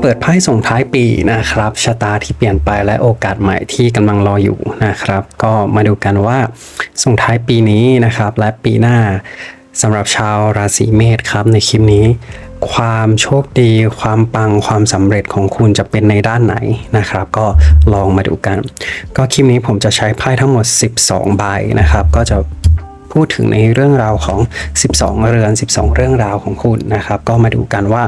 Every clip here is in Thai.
เปิดไพ่ส่งท้ายปีนะครับชะตาที่เปลี่ยนไปและโอกาสใหม่ที่กำลังรออยู่นะครับ ก็มาดูกันว่าส่งท้ายปีนี้นะครับ และปีหน้าสำหรับชาวราศีเมษครับในคลิปนี้ ความโชคดี ความปังความสำเร็จของคุณจะเป็นในด้านไหนนะครับ ก็ลองมาดูกัน ก็คลิปนี้ผมจะใช้ไพ่ทั้งหมด 12 ใบนะครับ ก็จะพูดถึงในเรื่องราวของ 12 เรือน 12 เรื่องราวของคุณนะครับ ก็มาดูกันว่า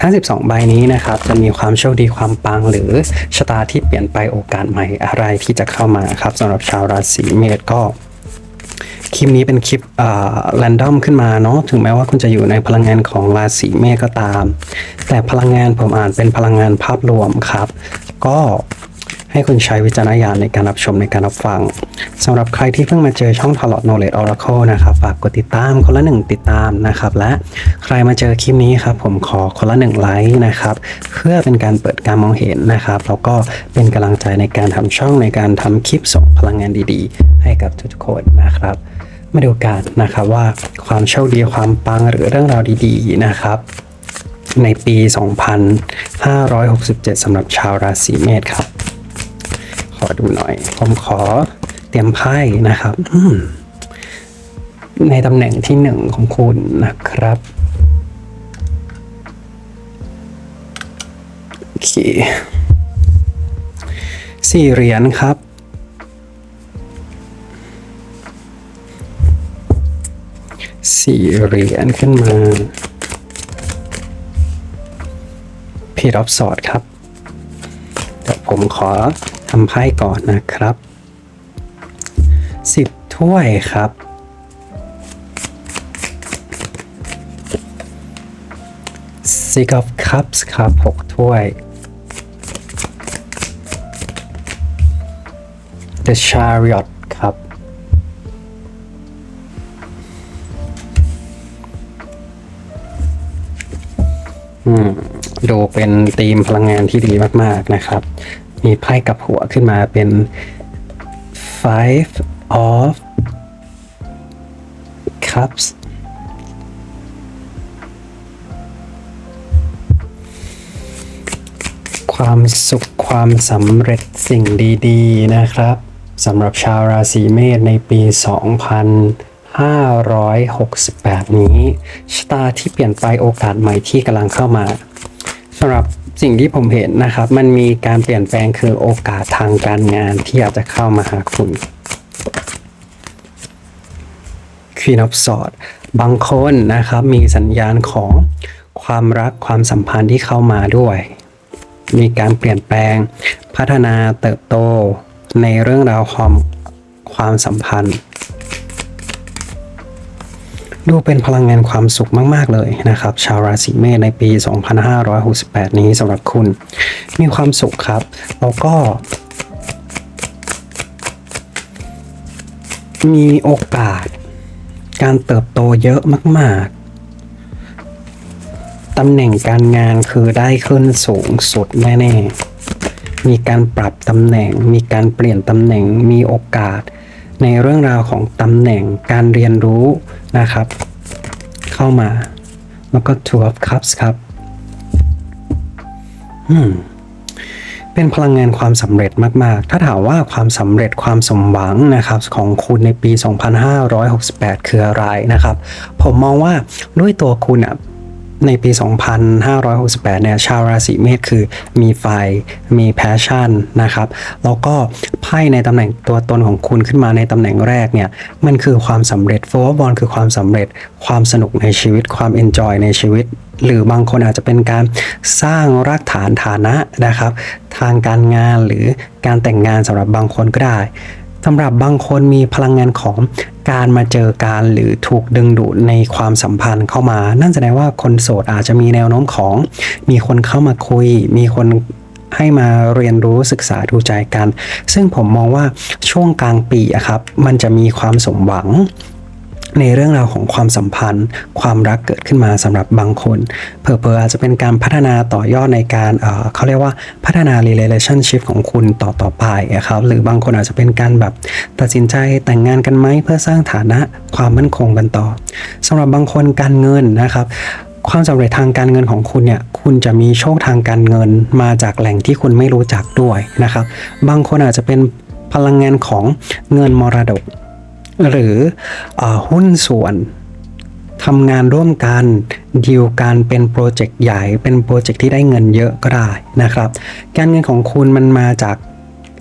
ทั้ง 12 ใบนี้นะครับ จะมีความโชคดีความปังหรือชะตาที่เปลี่ยนไปโอกาสใหม่อะไรที่จะเข้ามาครับสำหรับชาวราศีเมษก็คลิปนี้เป็นคลิปอ่าแรนดอมขึ้นมาเนาะถึงแม้ว่าคุณจะอยู่ในพลังงานของราศีเมษก็ตาม แต่พลังงานผมอ่านเป็นพลังงานภาพรวมครับ ก็ ให้คุณใช้วิจารณญาณในการรับชมในการรับฟังสำหรับใครที่เพิ่งมาเจอช่อง Tarot Knowledge Oracle นะครับฝากกดติดตามคนละหนึ่งติดตามนะครับและใครมาเจอคลิปนี้ครับผมขอคนละหนึ่งไลค์นะครับเพื่อเป็นการเปิดการมองเห็นนะครับแล้วก็เป็นกำลังใจในการทำช่องในการทำคลิปส่งพลังงานดีๆ ให้กับทุกๆคนนะครับมาดูกันนะครับว่าความโชคดีความปังหรือเรื่องราวดีๆนะครับ ในปี 2567สำหรับชาวราศีเมษครับ อดูหน่อย ผมขอเตรียมไพ่นะครับในตำแหน่งที่หนึ่งของคุณนะครับโอเคสี่เหรียญครับสี่เหรียญขึ้นมาพีรอบสอดครับเดี๋ยวผมขอ ทำไพ่ก่อนนะครับสิบถ้วยครับ Six of Cups ครับหกถ้วย The Chariot ครับ อืม ดูเป็นธีมพลังงานที่ดีมาก ๆ นะครับ มีไพ่กับหัวขึ้นมาเป็น five of cups ความสุขความสำเร็จสิ่งดีๆนะครับสำหรับชาวราศีเมษในปี 2568 นี้ชะตาที่เปลี่ยนไปโอกาสใหม่ที่กำลังเข้ามาสำหรับ สิ่งที่ผมเห็นนะครับ มันมีการเปลี่ยนแปลงคือโอกาสทางการงานที่อาจจะเข้ามาหาคุณ Queen of Swords บางคนนะครับมีสัญญาณของความรักความสัมพันธ์ที่เข้ามาด้วย มีการเปลี่ยนแปลง พัฒนาเติบโตในเรื่องราวความความสัมพันธ์ ดูเป็นพลังงานความสุขมาก ๆ เลยนะครับ ชาวราศีเมษในปี 2568 นี้สำหรับคุณ มีความสุขครับ แล้วก็ มีโอกาส การเติบโตเยอะมาก ๆ ตำแหน่งการงานคือได้ขึ้นสูงสุดแน่ ๆ มีการปรับตำแหน่ง มีการเปลี่ยนตำแหน่ง มีโอกาส ในเรื่องราวของตำแหน่งการเรียนรู้นะครับ เข้ามา แล้วก็ two of cups ครับอืมเป็นพลังงานความสำเร็จมาก ๆ ถ้าถามว่าความสำเร็จความสมหวังนะครับของคุณในปี 2568 คืออะไรนะครับ ผมมองว่าด้วยตัวคุณอะในปี 2568 เนี่ย ชาวราศีเมษคือมีไฟ มีแพชชั่นนะครับ แล้วก็ พ่ในตำแหน่งตัวตนของคุณขึ้นมาในตำแหน่งแรกเนี่ยมันคือความสำเร็จโฟร์บอลคือความสำเร็จความสนุกในชีวิตความเอนจอยในชีวิต หรือบางคนอาจจะเป็นการสร้างรากฐานฐานะนะครับ ทางการงานหรือการแต่งงานสำหรับบางคนก็ได้สำหรับบางคนมีพลังงานของการมาเจอการหรือถูกดึงดูดในความสัมพันธ์เข้ามา นั่นแสดงว่าคนโสดอาจจะมีแนวโน้มของ มีคนเข้ามาคุย มีคน ให้มาเรียนรู้ศึกษาดูใจกัน ซึ่งผมมองว่าช่วงกลางปีอะครับ มันจะมีความสมหวังในเรื่องราวของความสัมพันธ์ ความรักเกิดขึ้นมาสำหรับบางคนเผลอๆอาจจะเป็นการพัฒนาต่อยอดในการเเขาเรียกว่าพัฒนา relationship ของคุณต่อต่อไปอะครับหรือบางคนอาจจะเป็นการแบบตัดสินใจแต่งงานกันไหมเพื่อสร้างฐานะความมั่นคงกันต่อสำหรับบางคนการเงินนะครับ ความสำเร็จทางการเงินของคุณเนี่ย คุณจะมีโชคทางการเงินมาจากแหล่งที่คุณไม่รู้จักด้วยนะครับ บางคนอาจจะเป็นพลังงานของเงินมรดก หรืออหุ้นส่วนทำงานร่วมกันดีลกันเป็นโปรเจกต์ใหญ่ เป็นโปรเจกต์ที่ได้เงินเยอะก็ได้นะครับ การเงินของคุณมันมาจาก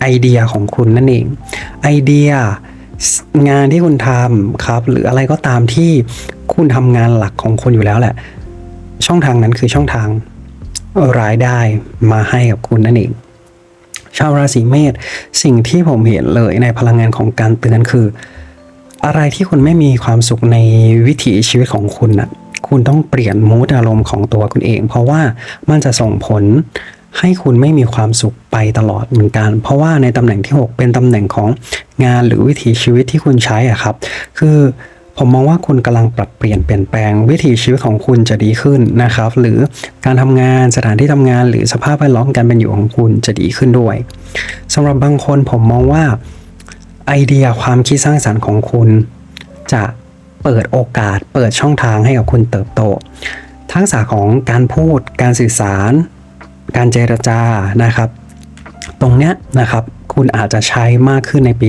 ไอเดียของคุณนั่นเอง ไอเดียงานที่คุณทำครับ หรืออะไรก็ตามที่คุณทำงานหลักของคุณอยู่แล้วแหละ ช่องทางนั้นคือช่องทางรายได้มาให้กับคุณนั่นเองชาวราศีเมษสิ่งที่ผมเห็นเลยในพลังงานของการเตือนคือ อะไรที่คุณไม่มีความสุขในวิถีชีวิตของคุณน่ะคุณต้องเปลี่ยนมูดอารมณ์ของตัวคุณเอง เพราะว่ามันจะส่งผลให้คุณไม่มีความสุขไปตลอดเหมือนกัน เพราะว่าในตำแหน่งที่ 6 เป็นตำแหน่งของงานหรือวิถีชีวิตที่คุณใช้อะครับ คือ ผมมองว่าคุณกำลังปรับเปลี่ยนเปลี่ยนแปลงวิถีชีวิตของคุณจะดีขึ้นนะครับ หรือการทำงานสถานที่ทำงานหรือสภาพแวดล้อมการเป็นอยู่ของคุณจะดีขึ้นด้วยสำหรับบางคนผมมองว่าไอเดียความคิดสร้างสรรค์ของคุณ จะเปิดโอกาสเปิดช่องทางให้กับคุณเติบโต ทักษะของการพูด การสื่อสาร การเจรจานะครับ ตรงเนี้ยนะครับคุณอาจจะใช้มากขึ้นในปี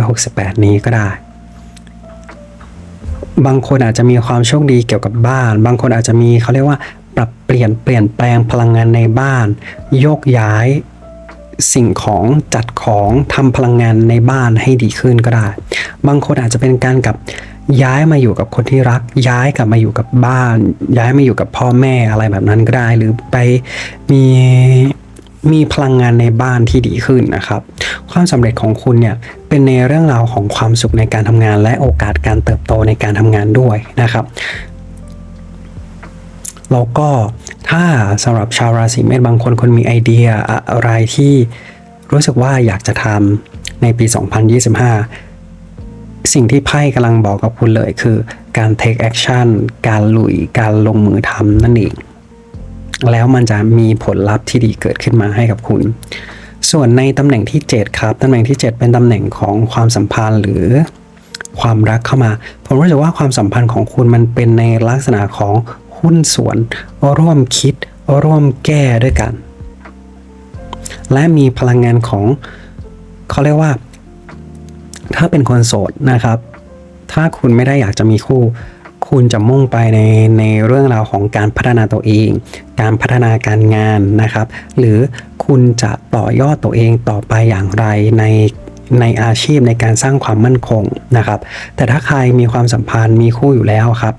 2568 นี้ก็ได้ บางคนอาจจะมีความโชคดีเกี่ยวกับบ้าน บางคนอาจจะมีเขาเรียกว่า ปรับเปลี่ยนเปลี่ยนแปลงพลังงานในบ้าน โยกย้ายสิ่งของจัดของทำพลังงานในบ้านให้ดีขึ้นก็ได้ บางคนอาจจะเป็นการกับย้ายมาอยู่กับคนที่รัก ย้ายกลับมาอยู่กับบ้าน ย้ายมาอยู่กับพ่อแม่อะไรแบบนั้นก็ได้ หรือไปมี มีพลังงานในบ้านที่ดีขึ้นนะครับ ความสำเร็จของคุณเนี่ยเป็นในเรื่องราวของความสุขในการทำงาน และโอกาสการเติบโตในการทำงานด้วยนะครับแล้วก็ถ้าสำหรับชาวราศีเมษบางคนคนมีไอเดียอะไรที่รู้สึกว่าอยากจะทำในปี 2025 สิ่งที่ไพ่กำลังบอกกับคุณเลยคือการ take action การลุย การลงมือทำนั่นเอง แล้วมันจะมีผลลัพธ์ที่ดีเกิดขึ้นมาให้กับคุณ ส่วนในตำแหน่งที่ 7 ครับตำแหน่งที่ 7 เป็นตำแหน่งของความสัมพันธ์หรือความรักเข้ามา ผมรู้สึกว่าความสัมพันธ์ของคุณมันเป็นในลักษณะของหุ้นส่วน ร่วมคิด ร่วมแก้ด้วยกัน และมีพลังงานของเขาเรียกว่า ถ้าเป็นคนโสดนะครับ ถ้าคุณไม่ได้อยากจะมีคู่ คุณจะมุ่งไปในในเรื่องราวของการพัฒนาตัวเอง การพัฒนาการงานนะครับ หรือคุณจะต่อยอดตัวเองต่อไปอย่างไรในในอาชีพในการสร้างความมั่นคงนะครับ แต่ถ้าใครมีความสัมพันธ์มีคู่อยู่แล้วครับ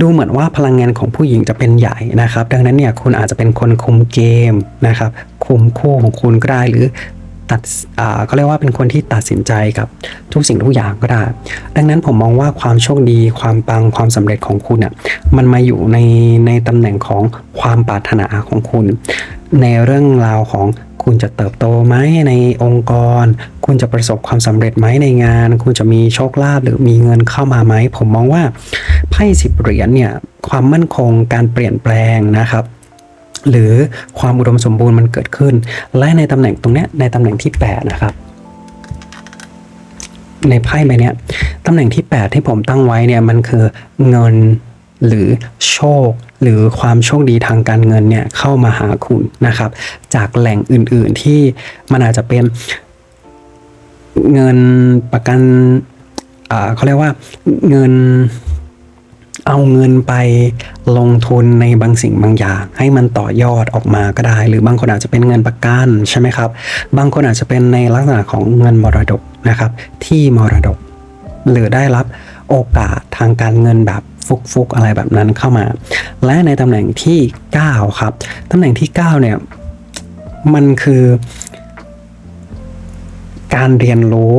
ดูเหมือนว่าพลังงานของผู้หญิงจะเป็นใหญ่นะครับ ดังนั้นเนี่ยคุณอาจจะเป็นคนคุมเกมนะครับ คุมคู่ของคุณก็ได้หรือ ตัดเขาเรียกว่าเป็นคนที่ตัดสินใจกับทุกสิ่งทุกอย่างก็ได้ ดังนั้นผมมองว่าความโชคดี ความปังความสำเร็จของคุณอะมันมาอยู่ในในตำแหน่งของความปรารถนาของคุณ ในเรื่องราวของคุณจะเติบโตไหมในองค์กร คุณจะประสบความสำเร็จไหมในงาน คุณจะมีโชคลาภหรือมีเงินเข้ามาไหมผมมองว่าไพ่สิบเหรียญเนี่ยความมั่นคงการเปลี่ยนแปลงนะครับ หรือความอุดมสมบูรณ์มันเกิดขึ้น และในตำแหน่งตรงนี้ในตำแหน่งที่ 8 นะครับ ในไพ่ใบนี้ตำแหน่งที่ 8 ที่ผมตั้งไว้เนี่ยมันคือเงินหรือโชคหรือความโชคดีทางการเงินเนี่ยเข้ามาหาคุณนะครับ จากแหล่งอื่นๆที่มันอาจจะเป็นเงินประกันเขาเรียกว่าเงิน เอาเงินไปลงทุนในบางสิ่งบางอย่าง ให้มันต่อยอดออกมาก็ได้ หรือบางคนอาจจะเป็นเงินประกันใช่ไหมครับ บางคนอาจจะเป็นในลักษณะของเงินมรดกนะครับ ที่มรดก หรือได้รับโอกาสทางการเงินแบบฟุกๆอะไรแบบนั้นเข้ามา และในตำแหน่งที่ 9 ครับตำแหน่งที่ 9 เนี่ยมันคือการเรียนรู้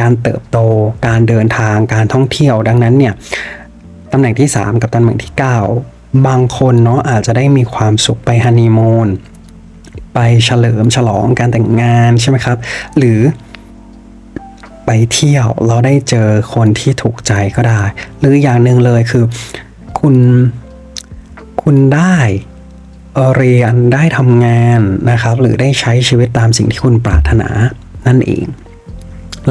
การเติบโต การเดินทาง การท่องเที่ยว ดังนั้นเนี่ย ตำแหน่งที่ 3 กับตำแหน่งที่ 9 บางคนเนาะอาจจะได้มีความสุขไปฮันนีมูนไปเฉลิมฉลองการแต่งงานใช่ไหมครับ หรือไปเที่ยวเราได้เจอคนที่ถูกใจก็ได้ หรืออย่างหนึ่งเลยคือคุณคุณได้เรียนได้ทำงานนะครับ หรือได้ใช้ชีวิตตามสิ่งที่คุณปรารถนานั่นเอง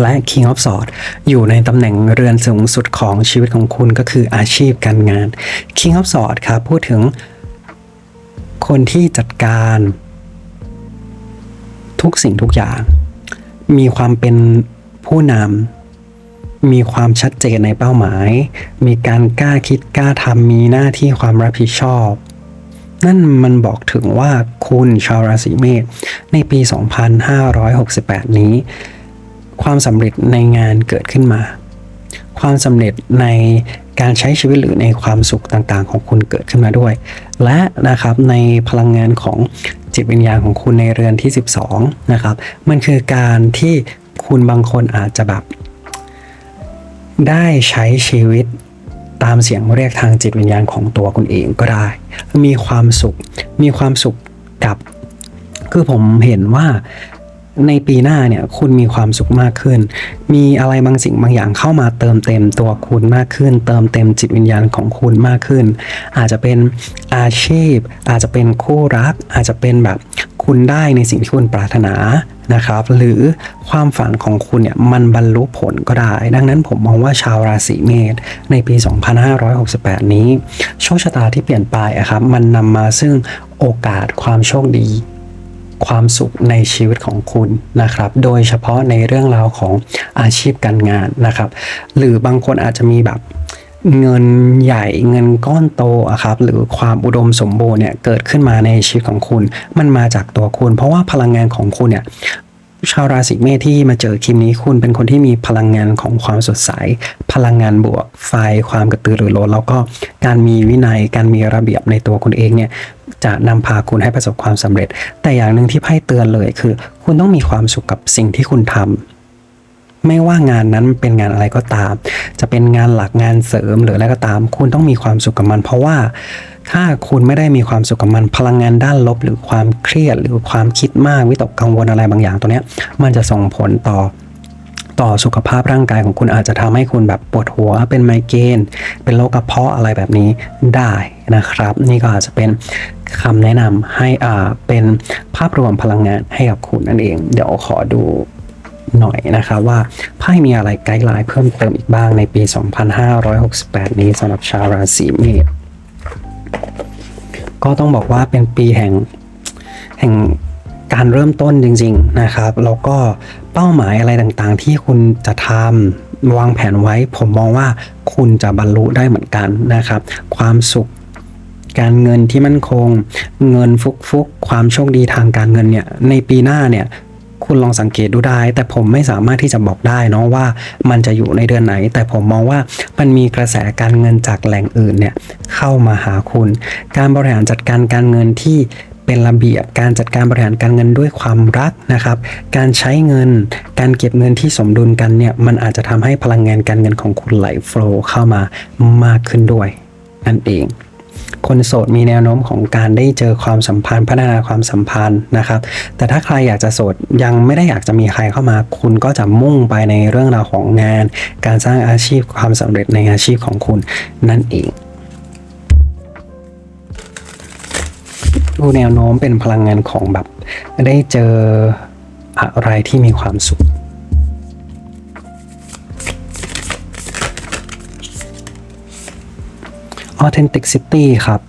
และ King of Swords อยู่ในตำแหน่งเรือนสูงสุดของชีวิตของคุณก็คืออาชีพการงาน King of Swords ครับพูดถึงคนที่จัดการทุกสิ่งทุกอย่าง มีความเป็นผู้นำมีความชัดเจนในเป้าหมาย มีการกล้าคิดกล้าทำมีหน้าที่ความรับผิดชอบ นั่นมันบอกถึงว่าคุณชาวราศีเมษในปี 2568 นี้ ความสำเร็จในงานเกิดขึ้นมา ความสำเร็จในการใช้ชีวิตหรือในความสุขต่างๆ ของคุณเกิดขึ้นมาด้วย และนะครับในพลังงานของจิตวิญญาณของคุณในเรือนที่ 12นะครับมันคือการที่คุณบางคนอาจจะแบบ ได้ใช้ชีวิตตามเสียงเรียกทางจิตวิญญาณของตัวคุณเองก็ได้ มีความสุขมีความสุขกับ คือผมเห็นว่า ในปีหน้าเนี่ยคุณมีความสุขมากขึ้น มีอะไรบางสิ่งบางอย่างเข้ามาเติมเต็มตัวคุณมากขึ้น เติมเต็มจิตวิญญาณของคุณมากขึ้น อาจจะเป็นอาชีพ อาจจะเป็นคู่รัก อาจจะเป็นแบบคุณได้ในสิ่งที่คุณปรารถนานะครับ หรือความฝันของคุณเนี่ยมันบรรลุผลก็ได้ ดังนั้นผมมองว่าชาวราศีเมษในปี 2568 นี้ โชคชะตาที่เปลี่ยนไปอะครับ มันนำมาซึ่งโอกาสความโชคดี ความสุขในชีวิตของคุณนะครับ โดยเฉพาะในเรื่องราวของอาชีพการงานนะครับ หรือบางคนอาจจะมีแบบเงินใหญ่เงินก้อนโตอะครับหรือความอุดมสมบูรณ์เนี่ยเกิดขึ้นมาในชีวิตของคุณ มันมาจากตัวคุณ เพราะว่าพลังงานของคุณเนี่ย ชาวราศีเมษที่มาเจอคลิปนี้คุณเป็นคนที่มีพลังงานของความสดใส พลังงานบวกไฟความกระตือรือร้นแล้วก็การมีวินัยการมีระเบียบในตัวคุณเองเนี่ยจะนำพาคุณให้ประสบความสำเร็จ แต่อย่างหนึ่งที่ไพ่เตือนเลยคือ คุณต้องมีความสุขกับสิ่งที่คุณทำไม่ว่างานนั้นเป็นงานอะไรก็ตาม จะเป็นงานหลักงานเสริมหรืออะไรก็ตาม คุณต้องมีความสุขกับมัน เพราะว่า ถ้าคุณไม่ได้มีความสุขกับมันพลังงานด้านลบ หรือความเครียดหรือความคิดมากวิตกกังวลอะไรบางอย่างตัวเนี้ย มันจะส่งผลต่อต่อสุขภาพร่างกายของคุณอาจจะทำให้คุณแบบปวดหัวเป็นไมเกรนเป็นโรคกระเพาะอะไรแบบนี้ได้นะครับ นี่ก็อาจจะเป็นคำแนะนำให้อ่าเป็นภาพรวมพลังงานให้กับคุณนั่นเอง เดี๋ยวขอดูหน่อยนะครับว่าไพ่มีอะไรไกด์ไลน์เพิ่มเติมอีกบ้างในปี 2568 นี้สำหรับชาวราศีเมษ ก็ต้องบอกว่าเป็นปีแห่งแห่งการเริ่มต้นจริง ๆนะครับ แล้วก็เป้าหมายอะไรต่างๆ ที่คุณจะทำวางแผนไว้ ผมมองว่าคุณจะบรรลุได้เหมือนกันนะครับ ความสุขการเงินที่มั่นคง เงินฟุกฟุกๆความโชคดีทางการเงินเนี่ยในปีหน้าเนี่ย คุณลองสังเกตดูได้ แต่ผมไม่สามารถที่จะบอกได้เนาะว่ามันจะอยู่ในเดือนไหน แต่ผมมองว่ามันมีกระแสการเงินจากแหล่งอื่นเนี่ยเข้ามาหาคุณ การบริหารจัดการการเงินที่เป็นระเบียบการจัดการบริหารการเงินด้วยความรักนะครับ การใช้เงิน การเก็บเงินที่สมดุลกันเนี่ยมันอาจจะทำให้พลังงานการเงินของคุณไหลโฟล์เข้ามามากขึ้นด้วยนั่นเอง คนโสดมีแนวโน้มของการได้เจอความสัมพันธ์ พัฒนาความสัมพันธ์นะครับ แต่ถ้าใครอยากจะโสดยังไม่ได้อยากจะมีใครเข้ามา คุณก็จะมุ่งไปในเรื่องราวของงาน การสร้างอาชีพความสำเร็จในอาชีพของคุณนั่นเองดูแนวโน้มเป็นพลังงานของแบบได้เจออะไรที่มีความสุข authenticity ครับ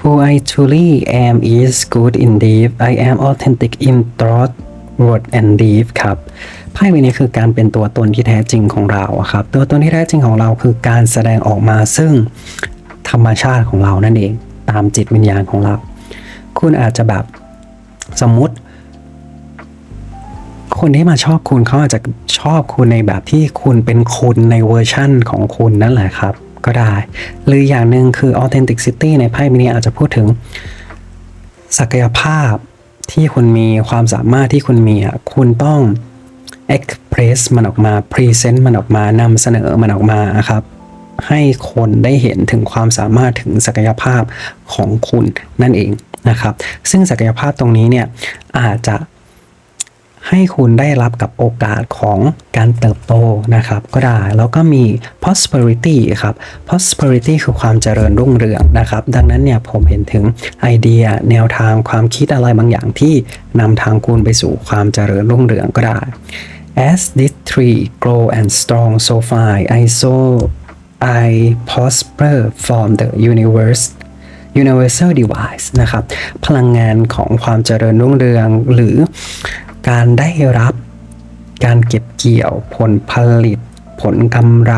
Who I truly am is good in deed I am authentic in thought word and deed ครับไพ่ใบนี้คือการเป็นตัวตนที่แท้จริงของเราครับ ตัวตนที่แท้จริงของเราคือการแสดงออกมาซึ่งธรรมชาติของเรานั่นเอง ตามจิตวิญญาณของเรา คุณอาจจะแบบสมมุติ คนที่มาชอบคุณเขาอาจจะชอบคุณในแบบที่คุณเป็นคุณในเวอร์ชั่นของคุณนั่นแหละครับ ก็ได้ หรืออย่างหนึ่งคือ authenticity ในไพ่ใบนี้อาจจะพูดถึง ศักยภาพที่คุณมีความสามารถที่คุณมีอะคุณต้อง express มันออกมา present มันออกมานำเสนอมันออกมาครับ ให้คนได้เห็นถึงความสามารถถึงศักยภาพของคุณนั่นเองนะครับ ซึ่งศักยภาพตรงนี้เนี่ยอาจจะ ให้คุณได้รับกับโอกาสของการเติบโตนะครับ ก็ได้แล้วก็มี prosperity ครับ prosperity คือความเจริญรุ่งเรืองนะครับ ดังนั้นเนี่ยผมเห็นถึงไอเดียแนวทางความคิดอะไรบางอย่างที่นำทางคุณไปสู่ความเจริญรุ่งเรืองก็ได้ as this tree grow and strong so fine I saw I prosper from the universe universal device นะครับ พลังงานของความเจริญรุ่งเรืองหรือ การได้รับ การเก็บเกี่ยวผลผลิต ผลกำไร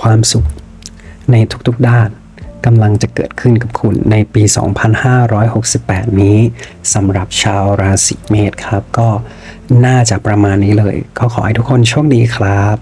ความสุขในทุกๆด้านกำลังจะเกิดขึ้นกับคุณในปี 2568 นี้สำหรับชาวราศีเมษครับ ก็น่าจะประมาณนี้เลย ก็ขอให้ทุกคนโชคดีครับ